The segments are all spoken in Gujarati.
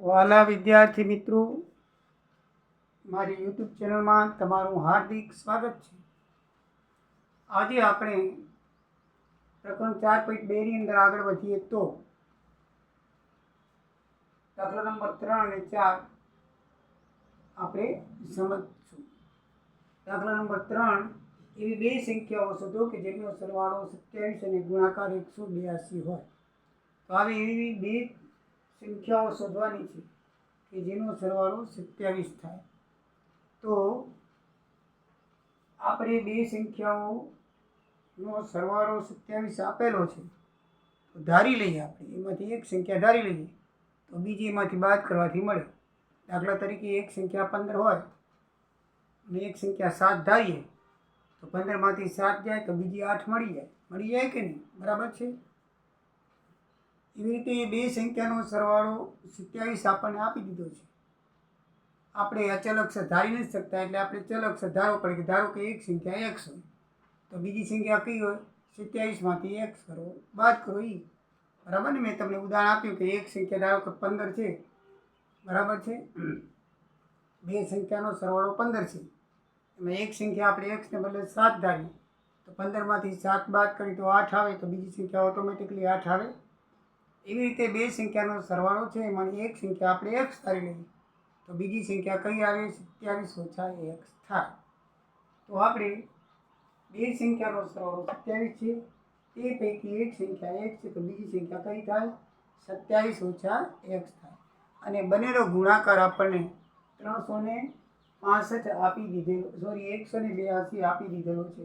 વાલા વિદ્યાર્થી મિત્રો, મારી યુટ્યુબ ચેનલમાં તમારું હાર્દિક સ્વાગત છે. આજે આપણે પ્રકરણ ચાર પોઈન્ટ બેની અંદર આગળ વધીએ તો દાખલા નંબર ત્રણ અને ચાર આપણે સમજશું. દાખલા નંબર ત્રણ, એવી બે સંખ્યાઓ શોધો કે જેનો સરવાળો સત્યાવીસ અને ગુણાકાર એકસો બ્યાસી હોય. તો આવી એવી બે સંખ્યાઓ શોધવાની છે કે જેનો સરવાળો સત્યાવીસ થાય. તો આપણે બે સંખ્યાઓનો સરવાળો સત્યાવીસ આપેલો છે. તો ધારી લઈએ આપણે, એમાંથી એક સંખ્યા ધારી લઈએ, તો બીજી એમાંથી બાદ કરવાથી મળે. દાખલા તરીકે એક સંખ્યા પંદર હોય, અને એક સંખ્યા સાત ધારીએ, તો પંદરમાંથી સાત જાય તો બીજી આઠ મળી જાય. મળી જાય કે નહીં? બરાબર છે? એવી રીતે એ બે સંખ્યાનો સરવાળો સત્યાવીસ આપણને આપી દીધો છે. આપણે અચલ અક્ષર ધારી નથી શકતા એટલે આપણે ચલ અક્ષર ધારવો પડે કે ધારો કે એક સંખ્યા એક્સ હોય, તો બીજી સંખ્યા કઈ હોય? સત્યાવીસમાંથી એક્સ કરો, બાદ કરો એ બરાબર ને? મેં તમને ઉદાહરણ આપ્યું કે એક સંખ્યા ધારો કે પંદર છે. બરાબર છે? બે સંખ્યાનો સરવાળો પંદર છે. એમાં એક સંખ્યા આપણે એક્સને બદલે સાત ધારીએ. તો પંદરમાંથી સાત બાદ કરી તો આઠ આવે, તો બીજી સંખ્યા ઓટોમેટિકલી આઠ આવે. એવી રીતે બે સંખ્યાનો સરવાળો છે એમાંની એક સંખ્યા આપણે એક્સ ધારી લઈએ. તો બીજી સંખ્યા કઈ આવે? સત્યાવીસ ઓછા એક્સ થાય. તો આપણે બે સંખ્યાનો સરવાળો સત્યાવીસ છે તે પૈકી એક સંખ્યા એક છે, તો બીજી સંખ્યા કઈ થાય? સત્યાવીસ ઓછા એક્સ થાય. અને બંનેનો ગુણાકાર આપણને ત્રણસો ને પાસઠ આપી દીધેલો સોરી એકસો ને બ્યાસી આપી દીધેલો છે.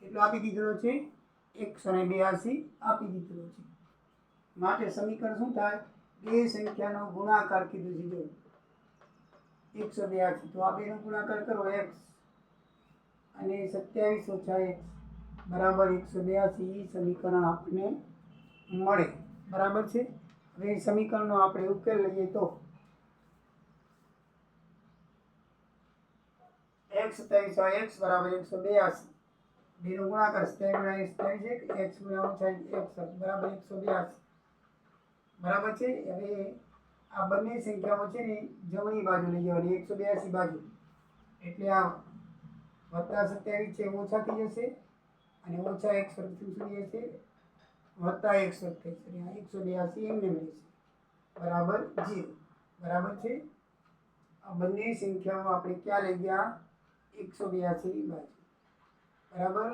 કેટલો આપી દીધેલો છે? એકસો ને બ્યાસી આપી દીધેલો છે. માટે સમીકરણ શું થાય? બે સંખ્યાનો ગુણાકાર કીધું છે, જો. એકસો બ્યાસી તો આ બેનો ગુણાકાર કરો એક્સ અને સત્યાવીસ ઓછા એક્સ બરાબર એકસો બ્યાસી સમીકરણ આપણને મળે. બરાબર છે? હવે સમીકરણનો આપણે ઉકેલ લઈએ તો. એક્સ સત્યાવીસ હોય એક્સ બરાબર એકસો બ્યાસી બેનો ગુણાકાર સત્યાવીસ સત્યાવીસ એક. એક્સ ગુણ્યા ઓછા એક્સ બરાબર એકસો બ્યાસી બરાબર છે? હવે આ બંને સંખ્યાઓ છે ને જમણી બાજુ લઈ જવાની, એકસો બ્યાસી બાજુ. એટલે આ વત્તા સત્યાવીસ છે, ઓછા થઈ જશે અને ઓછા એકસો શું થઈ જશે. વત્તા એકસો જશે એકસો બ્યાસી એમને મળશે બરાબર? જીરો બરાબર છે? આ બંને સંખ્યાઓ આપણે ક્યાં લઈ ગયા? એકસો બ્યાસી બાજુ. બરાબર?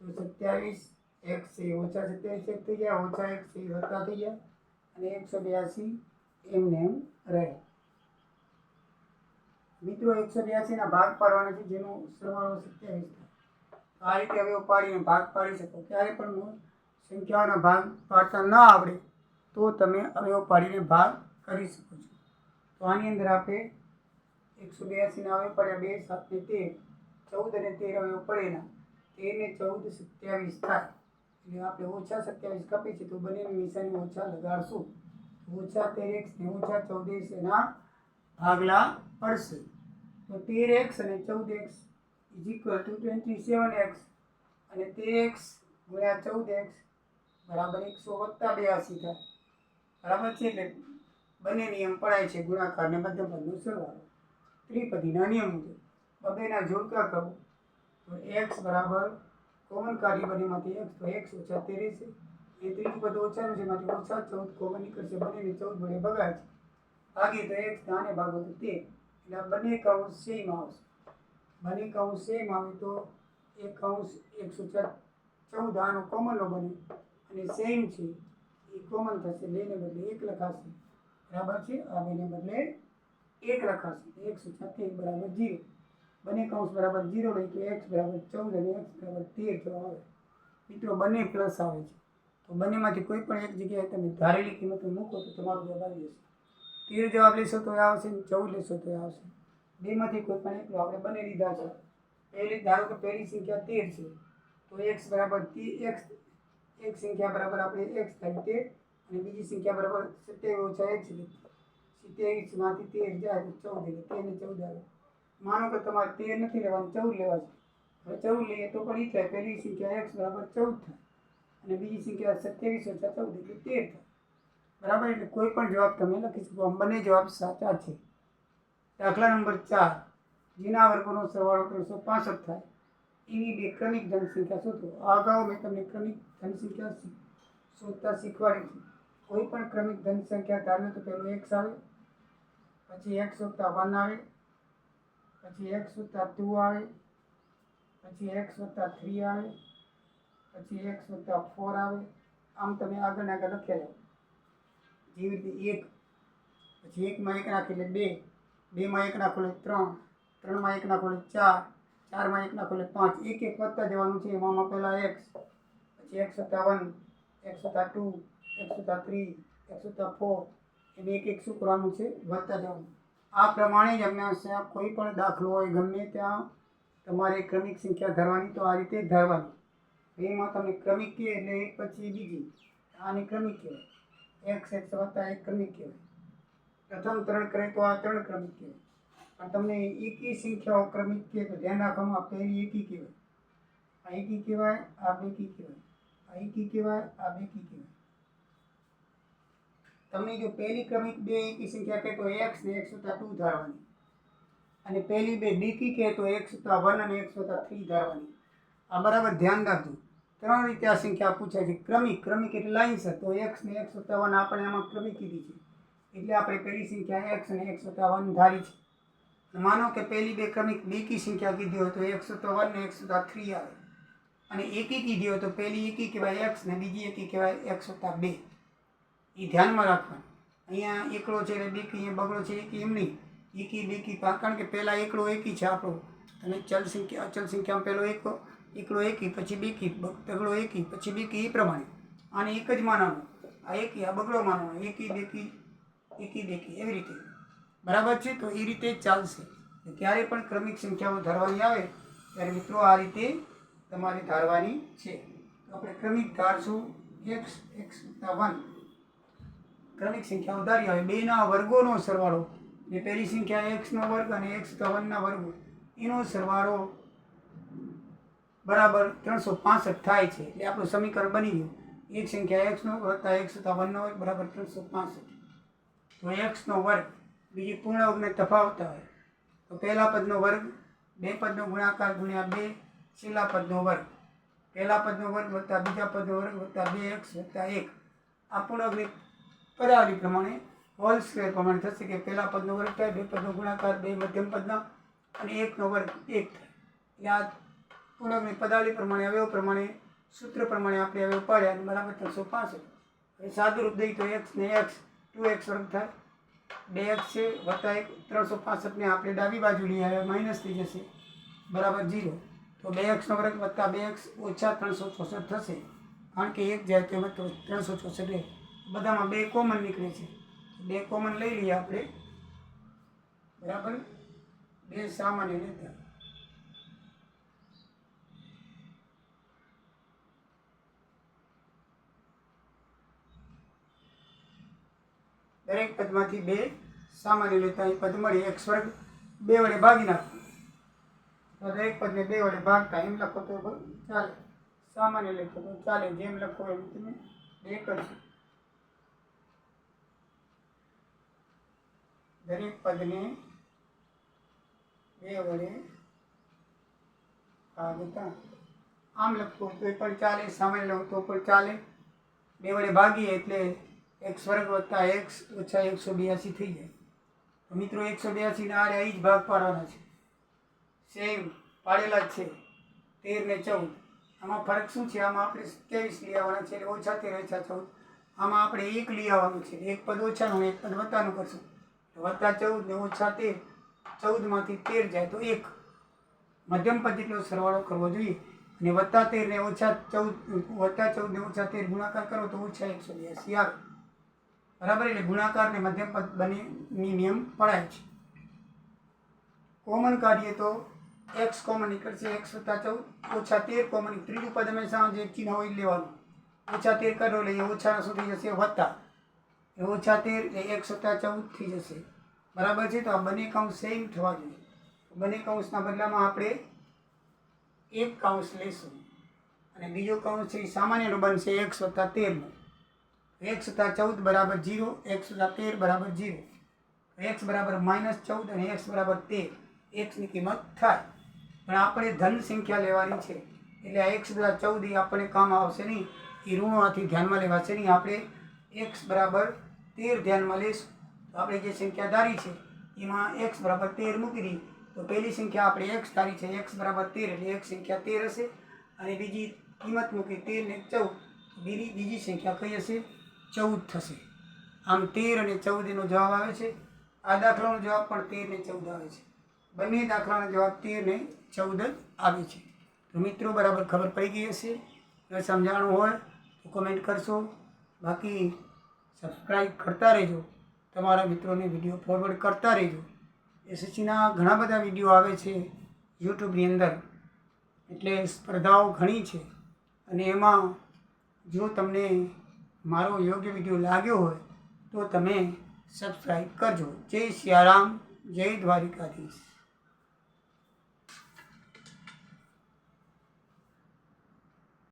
તો સત્યાવીસ એક્સ છે, ઓછા સત્યાવીસ એક થઈ ગયા, ઓછા એક છે, વત્તા થઈ ગયા. અને એકસો બ્યાસી એમને એમ રહે. મિત્રો, એકસો બ્યાસીના ભાગ પાડવાના છે, જેનું સરવાળો સત્યાવીસ થાય. આ રીતે હવે પાડીને ભાગ પાડી શકો. ક્યારે પણ સંખ્યાઓના ભાગ પાડતા ન આવડે, તો તમે અવયવ પાડીને ભાગ કરી શકો છો. તો આની અંદર આપણે એકસો બ્યાસીના અવયવ પડ્યા બે સાત ને તેર, ચૌદ અને તેર અવયવ પડેલા તેર ને ચૌદ સત્યાવીસ થાય. એટલે આપણે ઓછા સત્યાવીસ કપી છે તો બંનેની નિશાની ઓછા લગાડશું. ઓછા તેર એક્સ ને ઓછા ચૌદ એના ભાગલા પડશે. તો તેર એક્સ અને ચૌદ X is equal to twenty seven X અને તેર એક્સ ગુણ્યા ચૌદ એક્સ બરાબર એકસો વત્તા બ્યાસી થાય. બરાબર છે એટલે બંને નિયમ પડાય છે ગુણાકાર ને મધ્યપદનો સરવાળો. ત્રિપદીના નિયમ મુજબ. બબેના જોડકા કરો તો એક્સ બરાબર કોમન કાર્ય બંનેમાંથી એક તો એક્સ ઓછા તેર એ ત્રીજું પદ ઓછાનું છે, એમાંથી ઓછા ચૌદ કોમન નીકળશે બંનેને ચૌદ વડે ભગાય છે. ભાગી તો એક સ્થાને ભાગો તો તે એટલે બંને કૌંસ સેમ આવશે. બંને કૌંસ સેમ આવે તો એક કૌંસ એકસો ચૌદ આનો કોમનનો બને. અને સેમ છે, એ કોમન થશે બેને બદલે એક લખાશે. બરાબર છે? આ બેને બદલે એક લખાશે. એકસો છત્રીસ બરાબર જીરો. બંને કૌંસ બરાબર જીરો નહીં કે એક્સ બરાબર ચૌદ અને એક્સ બરાબર તેર જવાબ આવે. મિત્રો, બંને પ્લસ આવે છે. તો બંનેમાંથી કોઈ પણ એક જગ્યાએ તમે ધારેલી કિંમતો મૂકો તો તમારો જવાબ આવી જશે. તેર જવાબ લેશો તો એ આવશે ને ચૌદ લેશો તો એ આવશે. બેમાંથી કોઈ પણ એકલો આપણે બંને લીધા છે. પહેલી, ધારો કે પહેલી સંખ્યા તેર છે, તો એક્સ બરાબર એક્સ એક સંખ્યા બરાબર આપણે એક્સ થાય તેર અને બીજી સંખ્યા બરાબર સત્યાવીસ ઓછા એક છે સિત્યાવીસમાંથી તેર જાય તો ચૌદ એટલે તેર ને ચૌદ આવે. માનો કે તમારે તેર નથી લેવાનું, ચૌદ લેવા છે. હવે ચૌદ લઈએ તો પણ એ થાય, પહેલી સંખ્યા એક્સ બરાબર ચૌદ થાય. અને બીજી સંખ્યા સત્યાવીસ ઓછા ચૌદ, એટલે તેર થાય. બરાબર? એટલે કોઈ પણ જવાબ તમે લખી શકો. આમ બંને જવાબ સાચા છે. દાખલા નંબર ચાર. જેના વર્ગોનો સરવાળો ત્રણસો પાસઠ થાય. એવી બે ક્રમિક જનસંખ્યા શોધો. અગાઉ મેં તમને ક્રમિક જનસંખ્યા શોધતા શીખવાડી છે. કોઈ પણ ક્રમિક જનસંખ્યા ધારો તો પહેલું એક્સ આવે, પછી એક્સ વત્તા વન આવે પછી એક્સ વત્તા ટુ આવે, પછી એક્સ વત્તા થ્રી આવે, પછી એક્સ વત્તા ફોર આવે. આમ તમે આગળ આગળ લખ્યા જાઓ. જેવી રીતે એક, પછી એકમાં એક નાખી એટલે બે બેમાં એક નાખો એટલે ત્રણ ત્રણમાં એક નાખો એટલે ચાર ચારમાં એક નાખો એટલે પાંચ. એક એક વધતા જવાનું છે. એમાં પહેલાં એક્સ પછી એક્સ વત્તા વન એક્સ વત્તા ટુ એક્સ વત્તા થ્રી એક્સ વત્તા ફોર એને એક એક શું કરવાનું છે? વધતા જવાનું. આ પ્રમાણે જ અમને કોઈ પણ દાખલો હોય, ગમે ત્યાં તમારે ક્રમિક સંખ્યા ધરવાની તો આ રીતે ધરવાની. એમાં તમે ક્રમિક કહે એટલે એક પછી બીજી. આને ક્રમિક કહેવાય. એક્સ એક્સ વત્તા એક ક્રમિક કહેવાય. પ્રથમ ત્રણ કરે તો આ ત્રણ ક્રમિક કહેવાય. પણ તમને એકી સંખ્યાઓ ક્રમિક કહે તો ધ્યાન રાખવાનું પહેલી એકી કહેવાય. આ એકી કહેવાય, આ બેકી કહેવાય. આ એકી કહેવાય, આ બેકી કહેવાય. તમને જો પહેલી ક્રમિક બે એકી સંખ્યા કહે તો એક્સ ને એક્સ વત્તા ટુ ધારવાની. અને પહેલી બે બીકી કહે તો એક્સ વત્તા વન અને એક્સ વત્તા થ્રી ધારવાની. આ બરાબર ધ્યાન રાખજો. ત્રણ રીતે આ સંખ્યા પૂછાય છે. ક્રમિક ક્રમિક એટલે લાઈનસર તો એક્સ ને એક્સ વત્તા વન આપણે આમાં ક્રમિક કીધી છે. એટલે આપણે પહેલી સંખ્યા એક્સ અને એક્સ વત્તા વન ધારી છે. માનો કે પહેલી બે ક્રમિક બેકી સંખ્યા કીધી હોય તો એકસો તો વન ને એકસો તો થ્રી આવે. અને એકી કીધી હોય તો પહેલી એકી કહેવાય એક્સ ને બીજી એકી કહેવાય એકસો તો બે. એ ધ્યાનમાં રાખવાનું. અહીંયા એકડો છે એટલે બેકી, અહીંયા બગડો છે, એકી એમ નહીં. એકી, બેકી કારણ કે પહેલાં એકડો એકી છે આપણો. અને ચલ સંખ્યા, અચલ સંખ્યામાં પહેલો એક એકડો એકી, પછી બેકી બગડો એકી, પછી બેકી એ પ્રમાણે. આને એક જ માનવાનું. આ એકી, આ બગડો માનવાનો. એકી, બેકી એકી, બેકી, એવી રીતે. બરાબર છે? તો એ રીતે ચાલશે. ક્યારે પણ ક્રમિક સંખ્યાઓ ધારવાની આવે, ત્યારે મિત્રો આ રીતે તમારે ધારવાની છે. આપણે ક્રમિક ધારશું. એક્સ એક્સ વન ક્રમિક સંખ્યાઓ ધારી આવે. બેના વર્ગોનો સરવાળો. એ પહેલી સંખ્યા એક્સનો વર્ગ અને એક્સ વનના વર્ગો. એનો સરવાળો બરાબર ત્રણસો પાસઠ થાય છે. એટલે આપણું સમીકરણ બની ગયું. એક સંખ્યા એક્સનો વત્તા એક્સ વત્તા વર્ગ બરાબર ત્રણસો પાસઠ. તો એક્સનો વર્ગ બીજી પૂર્ણ વર્ગને તફાવત હોય. તો પહેલા પદનો વર્ગ બે પદનો ગુણાકાર ગુણ્યા બે, છેલ્લા પદનો વર્ગ. પહેલા પદનો વર્ગ વત્તા બીજા પદનો વર્ગ વત્તા બે એક્સ વત્તા એક. આ પૂર્ણ વર્ગની પદાવલી પ્રમાણે હોલ સ્ક્વેર પ્રમાણે થશે કે પહેલા પદનો વર્ગ થાય, બે પદનો ગુણાકાર, બે મધ્યમ પદના અને એકનો વર્ગ એક થાય. એટલે આ પૂર્ણ વર્ગની પદાવલી પ્રમાણે અવયવ પ્રમાણે, સૂત્ર પ્રમાણે આપણે અવયવ પાડ્યા અને બરાબર ત્રણસો પાસઠ. હવે સાદું રૂપ દઈ તો એક્સ ને એક્સ ટુ એક્સ વર્ગ થાય. બે એક્સ છે, વત્તા એક, ત્રણસો પાસઠને આપણે ડાબી બાજુ લઈ આવ્યા માઇનસ થઈ જશે. બરાબર જીરો તો બે એક્સનો વર્ગ વત્તા બે એક્સ ઓછા ત્રણસો ચોસઠ થશે. કારણ કે એક જાય તેમાં તો ત્રણસો ચોસઠ રહે. બધામાં બે કોમન નીકળે છે. બે કોમન લઈ લઈએ આપણે. બરાબર? બે સામાન્ય લેતા દરેક પદમાંથી બે સામાન્ય લેતા એ પદ મળી. એક સ્વર્ગ, બે વડે ભાગી નાખો તો દરેક પદને બે વડે ભાગતા એમ લખો તો ચાલે. સામાન્ય લખો તો ચાલે. જેમ લખો એમ તમે બે કરશો. દરેક પદને બે વડે ભાગતા. આમ લખું તો પણ ચાલે, સામાન્ય લઉં તો પણ ચાલે. બે વડે ભાગીએ એટલે એક સ્વર્ગ વત્તા એક્સ ઓછા એકસો બ્યાસી થઈ જાય. મિત્રો, એકસો બ્યાસીના આરે અહીં જ ભાગ પાડવાના છે. સેમ પાડેલા જ છે. તેર ને ચૌદ. આમાં ફરક શું છે? આમાં આપણે સત્યાવીસ લઈ આવવાના છે એટલે ઓછા તેર ઓછા ચૌદ. આમાં આપણે એક લઈ આવવાનું છે. એક પદ ઓછાનું એક પદ વત્તાનું કરશું. વત્તા ચૌદ ને ઓછા તેર. ચૌદમાંથી તેર જાય તો એક. મધ્યમ પદ જેટલો સરવાળો કરવો જોઈએ. અને વત્તા તેર ને ઓછા ચૌદ, વત્તા ચૌદ ને ઓછા તેર ગુણાકાર કરો તો ઓછા એકસો બ્યાસી આવે. બરાબર? એટલે ગુણાકાર ને મધ્યમ પદ બંનેની નિયમ પડાય છે. કોમન કાઢીએ તો એક્સ કોમન નીકળશે એક્સ વત્તા ચૌદ, ઓછા તેર કોમન. ત્રીજું પદ હંમેશા જે ચિહ્ન હોય લેવાનું. ઓછા તેર કરો એટલે ઓછા સુધી જશે વત્તા. એ ઓછા તેર એ એક સત્તા ચૌદ થઈ જશે. બરાબર છે? તો આ બંને કૌંસ સેમ થવા જોઈએ. બંને કૌંસના બદલામાં આપણે એક કૌંસ લેશું. અને બીજો કાઉન્સ છે એ સામાન્યનો બનશે એક સત્તા તેરનો. એક સત્તા ચૌદ બરાબર જીરો એક સુધા તેર બરાબર જીરો એક્સ બરાબર માઇનસ ચૌદ અને એક્સ બરાબર તેર. એક્સની કિંમત થાય. પણ આપણે ધન સંખ્યા લેવાની છે. એટલે આ એક્સ બધા ચૌદ એ આપણને કામ આવશે નહીં. એ ઋણોથી ધ્યાનમાં લેવાશે નહીં. આપણે એક્સ બરાબર તેર ધ્યાનમાં લઈશું. તો આપણે જે સંખ્યા ધારી છે, એમાં એક્સ બરાબર તેર મૂકી દઈએ તો પહેલી સંખ્યા આપણે એક્સ ધારી છે એક્સ બરાબર તેર એટલે એક સંખ્યા તેર હશે. અને બીજી કિંમત મૂકી તેર ને ચૌદ બીજી બીજી સંખ્યા કઈ હશે? ચૌદ થશે. આમ તેર અને ચૌદ એનો જવાબ આવે છે. આ દાખલાનો જવાબ પણ તેર ને ચૌદ આવે છે. બંને દાખલાનો જવાબ તેર ને ચૌદ જ આવે છે. તો મિત્રો, બરાબર ખબર પડી ગઈ હશે? સમજાણું હોય, તો કોમેન્ટ કરશો. બાકી સબસ્ક્રાઈબ કરતા રહેજો. તમારા મિત્રોને વીડિયો ફોરવર્ડ કરતા રહેજો. એસએસસીના ઘણા બધા વીડિયો આવે છે યુટ્યુબની અંદર. એટલે સ્પર્ધાઓ ઘણી છે. અને એમાં જો તમને મારો યોગ્ય વીડિયો લાગ્યો હોય, તો તમે સબસ્ક્રાઈબ કરજો. જય સિયારામ જય દ્વારિકાધીશ.